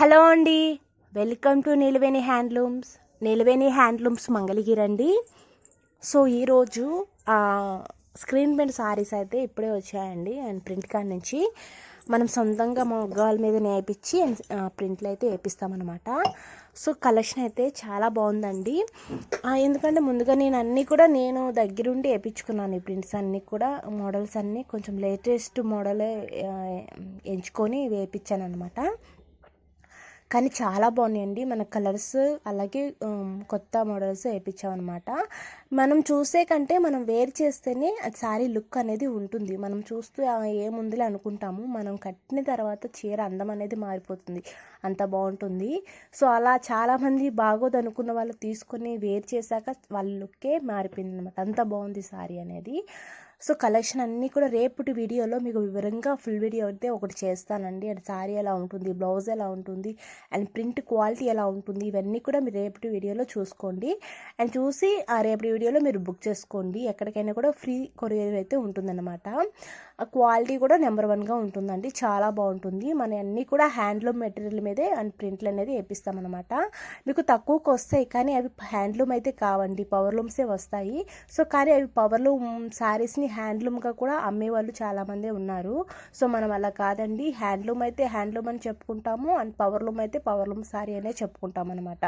Hello అండి. Welcome to Nilaveni handlooms Nilaveni handlooms Mangalagiri అండి so ఈరోజు స్క్రీన్ ప్రింట్ సారీస్ అయితే ఇప్పుడే వచ్చాయండి. అండ్ ప్రింట్ కాడ నుంచి మనం సొంతంగా మగ్గాల మీద నేర్పించి అండ్ ప్రింట్లు అయితే వేపిస్తామన్నమాట. సో కలెక్షన్ అయితే చాలా బాగుందండి. ఎందుకంటే ముందుగా నేను అన్నీ కూడా నేను దగ్గరుండి వేయించుకున్నాను ఈ ప్రింట్స్ అన్నీ కూడా మోడల్స్ అన్నీ కొంచెం లేటెస్ట్ మోడలే ఎంచుకొని వేయించాను అనమాట కానీ చాలా బాగున్నాయండి. మన కలర్స్ అలాగే కొత్త మోడల్స్ వేయించామన్నమాట. మనం చూసే కంటే మనం వేర్ చేస్తేనే శారీ లుక్ అనేది ఉంటుంది. మనం చూస్తూ ఏముందిలే అనుకుంటాము. మనం కట్టిన తర్వాత చీర అందం అనేది మారిపోతుంది. అంత బాగుంటుంది. సో అలా చాలామంది బాగోదు అనుకున్న వాళ్ళు తీసుకొని వేర్ చేశాక వాళ్ళ లుక్కే మారిపోయింది అనమాట అంత బాగుంది శారీ అనేది. సో కలెక్షన్ అన్నీ కూడా రేపటి వీడియోలో మీకు వివరంగా ఫుల్ వీడియో అయితే ఒకటి చేస్తానండి. అండ్ శారీ ఎలా ఉంటుంది బ్లౌజ్ ఎలా ఉంటుంది అండ్ ప్రింట్ క్వాలిటీ ఎలా ఉంటుంది ఇవన్నీ కూడా మీరు రేపటి వీడియోలో చూసుకోండి. అండ్ చూసి ఆ రేపటి వీడియోలో మీరు బుక్ చేసుకోండి. ఎక్కడికైనా కూడా ఫ్రీ కొరియర్ అయితే ఉంటుందన్నమాట. ఆ క్వాలిటీ కూడా నెంబర్ వన్గా ఉంటుందండి. చాలా బాగుంటుంది. మన అన్నీ కూడా హ్యాండ్లూమ్ మెటీరియల్ మీదే అండ్ ప్రింట్లు అనేది వేపిస్తామన్నమాట. మీకు తక్కువకు వస్తాయి కానీ అవి హ్యాండ్లూమ్ అయితే కావండి. పవర్లూమ్సే వస్తాయి. సో కానీ అవి పవర్లూమ్ శారీస్ని హ్యాండ్లూమ్గా కూడా అమ్మే వాళ్ళు చాలామంది ఉన్నారు. సో మనం అలా కాదండి. హ్యాండ్లూమ్ అయితే హ్యాండ్లూమ్ అని చెప్పుకుంటాము. అండ్ పవర్లూమ్ అయితే పవర్లూమ్ సారీ అనే చెప్పుకుంటాం అనమాట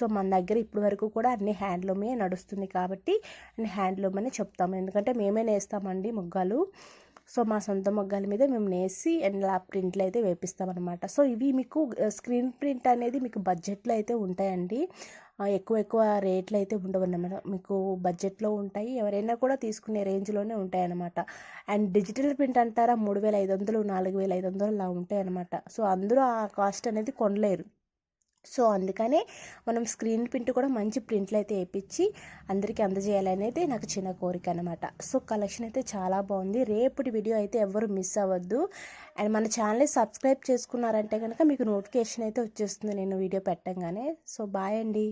సో మన దగ్గర ఇప్పటి వరకు కూడా అన్ని హ్యాండ్లూమే నడుస్తుంది కాబట్టి అండ్ హ్యాండ్లూమ్ అని చెప్తాము. ఎందుకంటే మేమే నేస్తామండి ముగ్గాలు. సో మా సొంత మొగ్గాల మీద మేము నేసి అండ్ ఇలా ప్రింట్లు అయితే వేపిస్తామన్నమాట. సో ఇవి మీకు స్క్రీన్ ప్రింట్ అనేది మీకు బడ్జెట్లో అయితే ఉంటాయండి. ఎక్కువ ఎక్కువ రేట్లు అయితే ఉండవు అన్నమాట. మీకు బడ్జెట్లో ఉంటాయి ఎవరైనా కూడా తీసుకునే రేంజ్లోనే ఉంటాయి అన్నమాట అండ్ డిజిటల్ ప్రింట్ అంటారా మూడు వేల ఐదు వందలు నాలుగు వేల ఐదు వందలు అలా ఉంటాయి అన్నమాట సో అందరూ ఆ కాస్ట్ అనేది కొనలేరు. సో అందుకనే మనం స్క్రీన్ ప్రింట్ కూడా మంచి ప్రింట్లు అయితే వేయించి అందరికీ అందజేయాలనేది నాకు చిన్న కోరిక అనమాట సో కలెక్షన్ అయితే చాలా బాగుంది. రేపటి వీడియో అయితే ఎవరు మిస్ అవ్వద్దు. అండ్ మన ఛానల్ని సబ్స్క్రైబ్ చేసుకున్నారంటే కనుక మీకు నోటిఫికేషన్ అయితే వచ్చేస్తుంది. నేను వీడియో పెట్టంగానే. సో బాయ్ అండి.